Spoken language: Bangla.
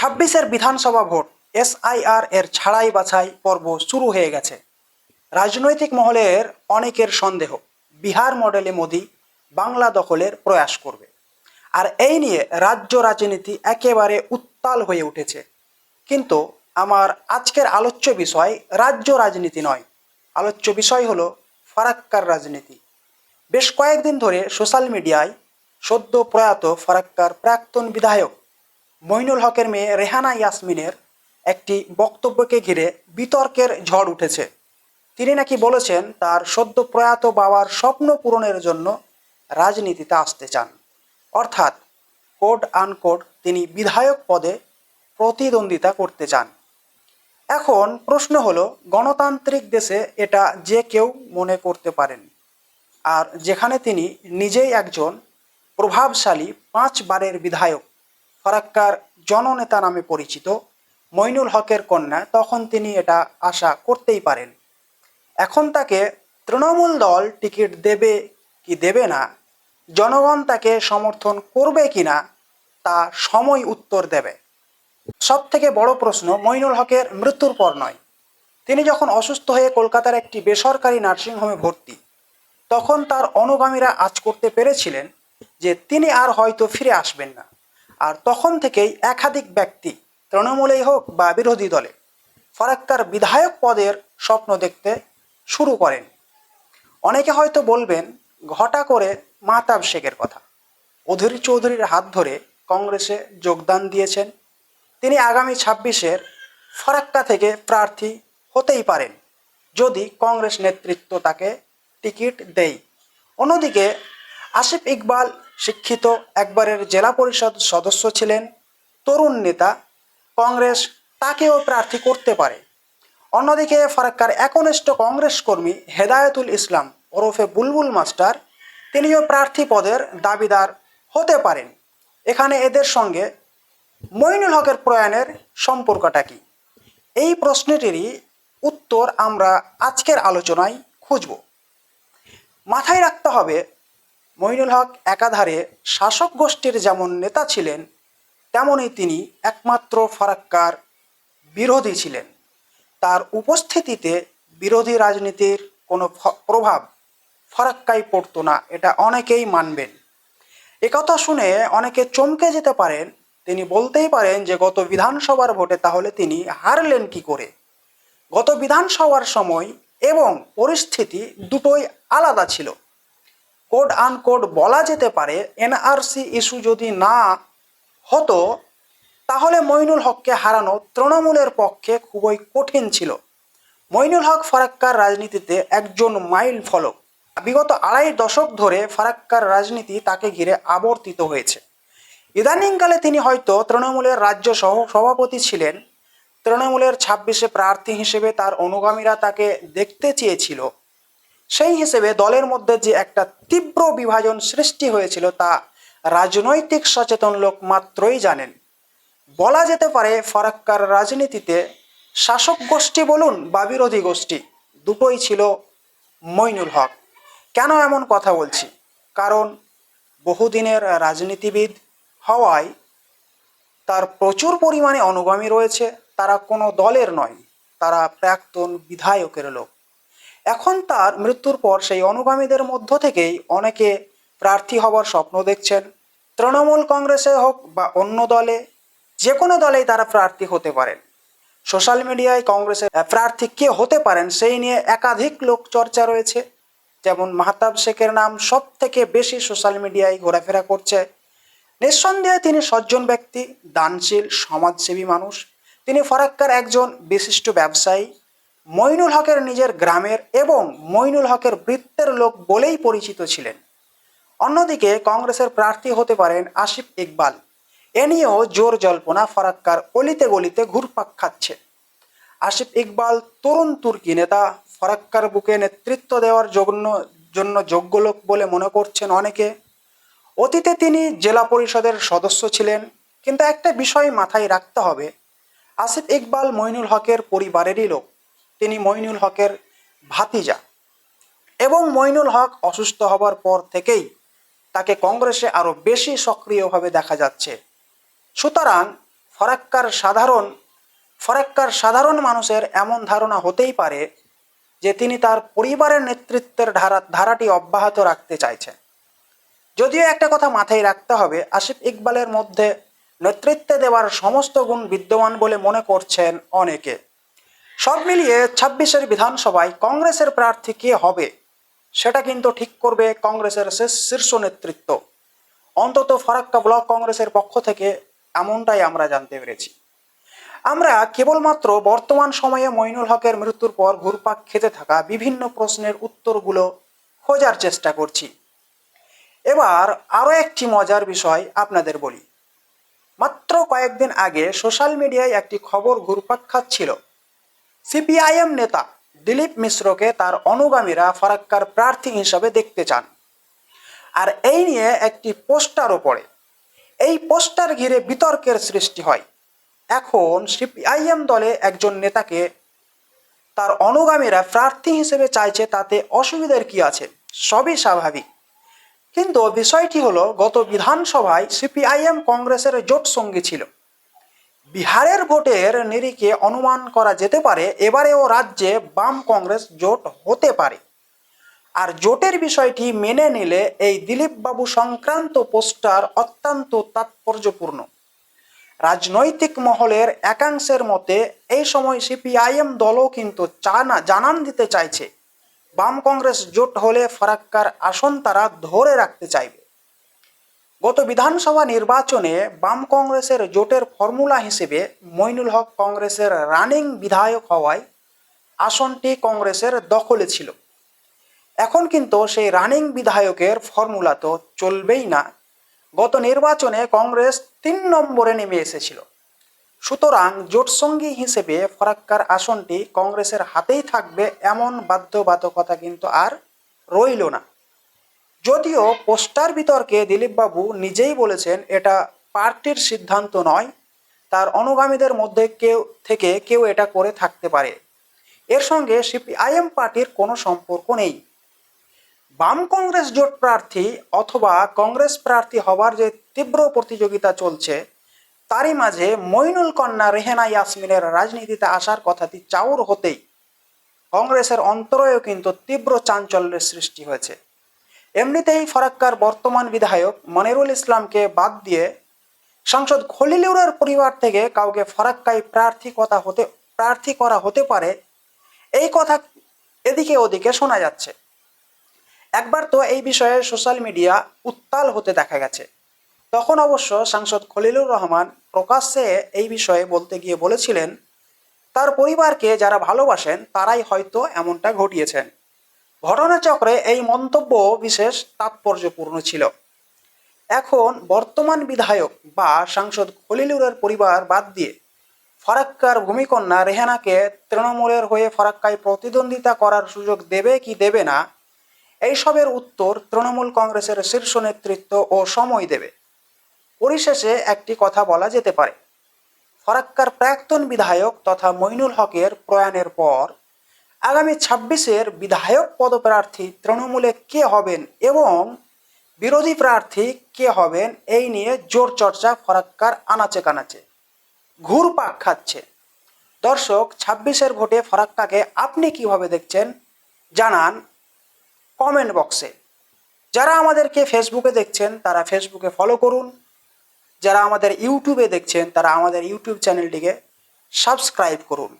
ছাব্বিশের বিধানসভা ভোট এসআইআর এর ছাড়াই বাছাই পর্ব শুরু হয়ে গেছে। রাজনৈতিক মহলের অনেকের সন্দেহ, বিহার মডেলে মোদি বাংলা দখলের প্রয়াস করবে। আর এই নিয়ে রাজ্য রাজনীতি একেবারে উত্তাল হয়ে উঠেছে। কিন্তু আমার আজকের আলোচ্য বিষয় রাজ্য রাজনীতি নয়। আলোচ্য বিষয় হলো ফারাক্কার রাজনীতি। বেশ কয়েকদিন ধরে সোশ্যাল মিডিয়ায় সদ্য প্রয়াত ফারাক্কার প্রাক্তন বিধায়ক মইনুল হকের মেয়ে রেহানা ইয়াসমিনের একটি বক্তব্যকে ঘিরে বিতর্কের ঝড় উঠেছে। তিনি নাকি বলেছেন, তার সদ্য প্রয়াত বাবার স্বপ্ন পূরণের জন্য রাজনীতিতে আসতে চান। অর্থাৎ কোড আনকোড তিনি বিধায়ক পদে প্রতিদ্বন্দ্বিতা করতে চান। এখন প্রশ্ন হলো, গণতান্ত্রিক দেশে এটা যে কেউ মনে করতে পারেন? আর যেখানে তিনি নিজেই একজন প্রভাবশালী পাঁচবারের বিধায়ক। ফারাক্কার জননেতা নামে পরিচিত মইনুল হকের কন্যা তখন তিনি এটা আশা করতেই পারেন। এখন তাকে তৃণমূল দল টিকিট দেবে কি দেবে না, জনগণ তাকে সমর্থন করবে কি না, তা সময় উত্তর দেবে। সব থেকে বড় প্রশ্ন মইনুল হকের মৃত্যুর পর নয়। তিনি যখন অসুস্থ হয়ে কলকাতার একটি বেসরকারি নার্সিংহোমে ভর্তি, তখন তার অনুগামীরা আজ করতে পেরেছিলেন যে তিনি আর হয়তো ফিরে আসবেন না। আর তখন থেকেই একাধিক ব্যক্তি তৃণমূলেই হোক বা বিরোধী দলে ফারাক্কার বিধায়ক পদের স্বপ্ন দেখতে শুরু করেন। অনেকে হয়তো বলবেন, ঘটা করে মাতাব শেখের কথা। অধীর চৌধুরীর হাত ধরে কংগ্রেসে যোগদান দিয়েছেন। তিনি আগামী ছাব্বিশের ফারাক্কা থেকে প্রার্থী হতেই পারেন, যদি কংগ্রেস নেতৃত্ব তাকে টিকিট দেয়। অন্যদিকে আসিফ ইকবাল শিক্ষিত একবারের জেলা পরিষদ সদস্য ছিলেন তরুণ নেতা, কংগ্রেস তাকেও প্রার্থী করতে পারে। অন্যদিকে ফারাক্কার একনিষ্ঠ কংগ্রেস কর্মী হেদায়তুল ইসলাম ওরফে বুলবুল মাস্টার, তিনিও প্রার্থী পদের দাবিদার হতে পারেন। এখানে এদের সঙ্গে মইনুল হকের প্রয়াণের সম্পর্কটা কি? এই প্রশ্নটিরই উত্তর আমরা আজকের আলোচনায় খুঁজব। মাথায় রাখতে হবে মইনুল হক একাধারে শাসক গোষ্ঠীর যেমন নেতা ছিলেন, তেমনই তিনি একমাত্র ফারাক্কার বিরোধী ছিলেন। তার উপস্থিতিতে বিরোধী রাজনীতির কোনো প্রভাব ফারাক্কায় পড়তো না, এটা অনেকেই মানবেন। একথা শুনে অনেকে চমকে যেতে পারেন, তিনি বলতেই পারেন যে গত বিধানসভার ভোটে তাহলে তিনি হারলেন কি করে? গত বিধানসভার সময় এবং পরিস্থিতি দুটোই আলাদা ছিল। কোড আনকোড বলা যেতে পারে, এনআরসি ইস্যু যদি না হতো, তাহলে মইনুল হককে হারানো তৃণমূলের পক্ষে খুবই কঠিন ছিল। মইনুল হক ফারাক্কার রাজনীতিতে একজন মাইল ফলক। বিগত আড়াই দশক ধরে ফারাক্কার রাজনীতি তাকে ঘিরে আবর্তিত হয়েছে। ইদানিংকালে তিনি হয়তো তৃণমূলের রাজ্য সহ সভাপতি ছিলেন। তৃণমূলের ছাব্বিশে প্রার্থী হিসেবে তার অনুগামীরা তাকে দেখতে চেয়েছিল। সেই হিসেবে দলের মধ্যে যে একটা তীব্র বিভাজন সৃষ্টি হয়েছিল তা রাজনৈতিক সচেতন লোক মাত্রই জানেন। বলা যেতে পারে ফারাক্কার রাজনীতিতে শাসক গোষ্ঠী বলুন বা বিরোধী গোষ্ঠী দুটোই ছিল মইনুল হক। কেন এমন কথা বলছি? কারণ বহুদিনের রাজনীতিবিদ হওয়ায় তার প্রচুর পরিমাণে অনুগামী রয়েছে, তারা কোনো দলের নয়, তারা প্রাক্তন বিধায়কের লোক। এখন তার মৃত্যুর পর সেই অনুগামীদের মধ্য থেকেই অনেকে প্রার্থী হবার স্বপ্ন দেখছেন। তৃণমূল কংগ্রেসে হোক বা অন্য দলে, যে কোনো দলেই তারা প্রার্থী হতে পারেন। সোশ্যাল মিডিয়ায় কংগ্রেসের প্রার্থী কে হতে পারেন সেই নিয়ে একাধিক লোক চর্চা রয়েছে। যেমন মাহতাব শেখের নাম সব থেকে বেশি সোশ্যাল মিডিয়ায় ঘোরাফেরা করছে। নিঃসন্দেহে তিনি সজ্জন ব্যক্তি, দানশীল, সমাজসেবী মানুষ। তিনি ফরাক্কার একজন বিশিষ্ট ব্যবসায়ী। মইনুল হকের নিজের গ্রামের এবং মইনুল হকের বৃত্তের লোক বলেই পরিচিত ছিলেন। অন্যদিকে কংগ্রেসের প্রার্থী হতে পারেন আসিফ ইকবাল। এ নিয়েও জোর জল্পনা ফরাক্কার অলিতে গলিতে ঘুরপাক খাচ্ছে। আসিফ ইকবাল তরুণ তুর্কি নেতা, ফরাক্কার বুকে নেতৃত্ব দেওয়ার জন্য জন্য যোগ্য লোক বলে মনে করছেন অনেকে। অতীতে তিনি জেলা পরিষদের সদস্য ছিলেন, কিন্তু একটা বিষয় মাথায় রাখতে হবে। আসিফ ইকবাল মইনুল হকের পরিবারেরই লোক। তিনি মইনুল হকের ভাতিজা। এবং মইনুল হক অসুস্থ হবার পর থেকেই তাকে কংগ্রেসে আরও বেশি সক্রিয়ভাবে দেখা যাচ্ছে। সুতরাং ফরাক্কার সাধারণ ফরাক্কার সাধারণ মানুষের এমন ধারণা হতেই পারে যে তিনি তার পরিবারের নেতৃত্বের ধারা, ধারাটি অব্যাহত রাখতে চাইছেন। যদিও একটা কথা মাথায় রাখতে হবে, আসিফ ইকবালের মধ্যে নেতৃত্বে দেওয়ার সমস্ত গুণ বিদ্যমান বলে মনে করছেন অনেকে। সব মিলিয়ে ছাব্বিশের বিধানসভায় কংগ্রেসের প্রার্থী কে হবে? সেটা কিন্তু ঠিক করবে কংগ্রেসের শীর্ষ নেতৃত্ব। অন্তত ফরাক্কা ব্লক কংগ্রেসের পক্ষ থেকে এমনটাই আমরা জানতে পেরেছি। আমরা কেবলমাত্র বর্তমান সময়ে মইনুল হকের মৃত্যুর পর ঘুরপাক খেতে থাকা বিভিন্ন প্রশ্নের উত্তরগুলো খোঁজার চেষ্টা করছি। এবার আরও একটি মজার বিষয় আপনাদের বলি। মাত্র কয়েকদিন আগে সোশ্যাল মিডিয়ায় একটি খবর ঘুরপাক খাচ্ছিল। সিপিআইএম নেতা দিলীপ মিশ্রকে তার অনুগামীরা ফারাক্কার প্রার্থী হিসাবে দেখতে চান। আর এই নিয়ে একটি পোস্টারও পড়ে। এই পোস্টার ঘিরে বিতর্কের সৃষ্টি হয়। এখন সিপিআইএম দলে একজন নেতাকে তার অনুগামীরা প্রার্থী হিসেবে চাইছে, তাতে অসুবিধার কি আছে? সবই স্বাভাবিক। কিন্তু বিষয়টি হলো, গত বিধানসভায় সিপিআইএম কংগ্রেসের জোট সঙ্গী ছিল। বিহারের ভোটের নিরিখে অনুমান করা যেতে পারে, এবারেও রাজ্যে বাম কংগ্রেস জোট হতে পারে। আর জোটের বিষয়টি মেনে নিলে এই দিলীপ বাবু সংক্রান্ত পোস্টার অত্যন্ত তাৎপর্যপূর্ণ। রাজনৈতিক মহলের একাংশের মতে, এই সময় সিপিআইএম দলও কিন্তু চানা, জানান দিতে চাইছে, বাম কংগ্রেস জোট হলে ফারাক্কার আসন তারা ধরে রাখতে চাইবে। গত বিধানসভা নির্বাচনে বাম কংগ্রেসের জোটের ফর্মুলা হিসেবে মইনুল হক কংগ্রেসের রানিং বিধায়ক হওয়ায় আসনটি কংগ্রেসের দখলে ছিল। এখন কিন্তু সেই রানিং বিধায়কের ফর্মুলা তো চলবেই না। গত নির্বাচনে কংগ্রেস তিন নম্বরে নেমে এসেছিল। সুতরাং জোটসঙ্গী হিসেবে ফরাক্কার আসনটি কংগ্রেসের হাতেই থাকবে এমন বাধ্যবাধকতা কিন্তু আর রইল না। যদিও পোস্টার বিতর্কে দিলীপবাবু নিজেই বলেছেন, এটা পার্টির সিদ্ধান্ত নয়। তার অনুগামীদের মধ্যে কেউ থেকে কেউ এটা করে থাকতে পারে। এর সঙ্গে সিপিআইএম পার্টির কোনো সম্পর্ক নেই। বাম কংগ্রেস জোট প্রার্থী অথবা কংগ্রেস প্রার্থী হবার যে তীব্র প্রতিযোগিতা চলছে, তারই মাঝে মইনুল কন্যা, রেহেনা ইয়াসমিনের রাজনীতিতে আসার কথাটি চাউর হতেই কংগ্রেসের অন্তরেও কিন্তু তীব্র চাঞ্চল্যের সৃষ্টি হয়েছে। এমনিতেই ফরাক্কার বর্তমান বিধায়ক মনিরুল ইসলামকে বাদ দিয়ে সাংসদ খলিলুরের পরিবার থেকে কাউকে ফরাক্কায় প্রার্থী কথা হতে, প্রার্থী করা হতে পারে, এই কথা এদিকে ওদিকে শোনা যাচ্ছে। একবার তো এই বিষয়ে সোশ্যাল মিডিয়া উত্তাল হতে দেখা গেছে। তখন অবশ্য সাংসদ খলিলুর রহমান প্রকাশ্যে এই বিষয়ে বলতে গিয়ে বলেছিলেন, তার পরিবারকে যারা ভালোবাসেন, তারাই হয়তো এমনটা ঘটিয়েছেন। ঘটনাচক্রে এই মন্তব্য বিশেষ তাৎপর্যপূর্ণ ছিল। এখন বর্তমান বিধায়ক বা সাংসদ খলিলুরের পরিবার বাদ দিয়ে ফারাক্কার ভূমিকন্যা রেহানাকে তৃণমূলের হয়ে ফারাক্কায় প্রতিদ্বন্দ্বিতা করার সুযোগ দেবে কি দেবে না, এইসবের উত্তর তৃণমূল কংগ্রেসের শীর্ষ নেতৃত্ব ও সময় দেবে। পরিশেষে একটি কথা বলা যেতে পারে। ফরাক্কার প্রাক্তন বিধায়ক তথা মইনুল হকের প্রয়াণের পর আগামী ছাব্বিশের বিধায়ক পদপ্রার্থী তৃণমূলে কে হবেন এবং বিরোধী প্রার্থী কে হবেন, এই নিয়ে জোর চর্চা, ফরাক্কার, আনাচে কানাচে। ঘুরপাক খাচ্ছে। দর্শক, ছাব্বিশের ভোটে ফরাক্কাকে আপনি কীভাবে দেখছেন? জানান কমেন্ট বক্সে। যারা আমাদেরকে ফেসবুকে দেখছেন, তারা ফেসবুকে ফলো করুন। যারা আমাদের ইউটিউবে দেখছেন, তারা আমাদের ইউটিউব চ্যানেলটিকে সাবস্ক্রাইব করুন।